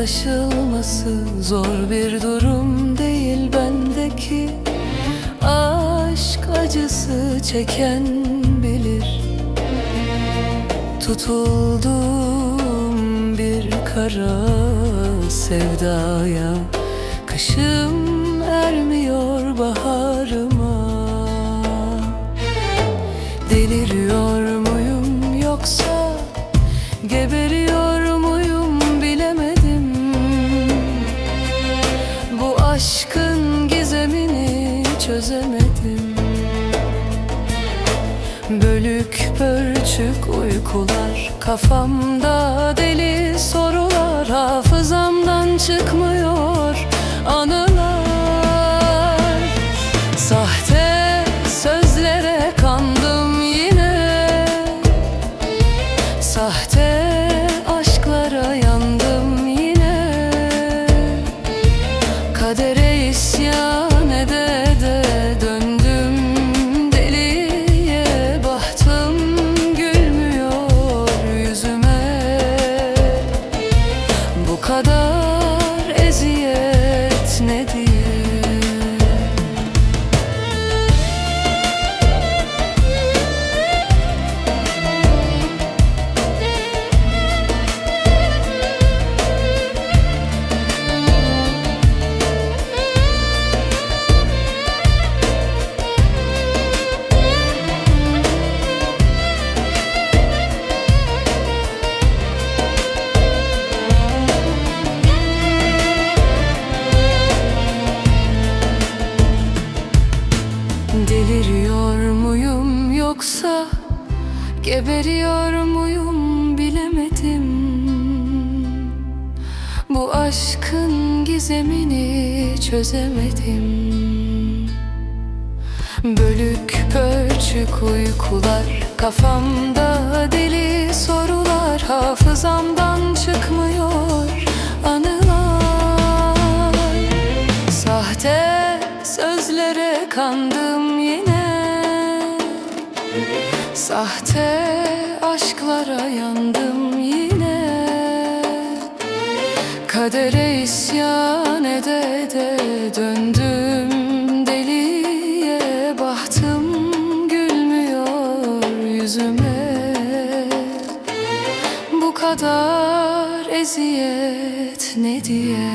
Anlaşılması zor bir durum değil bendeki. Aşk acısı çeken bilir. Tutuldum bir kara sevdaya Kışım ermiyor baharıma. Deliriyor muyum yoksa Geberiyor aşkın gizemini çözemedim. Bölük pörçük uykular Kafamda deli sorular Hafızamdan çıkmıyor kadar eziyet yoksa geberiyor muyum bilemedim. Bu aşkın gizemini çözemedim. Bölük pörçük uykular Kafamda deli sorular Hafızamdan çıkmıyor Sahte aşklara yandım yine. Kadere isyan ede de döndüm deliye. Bahtım gülmüyor yüzüme. Bu kadar eziyet ne diye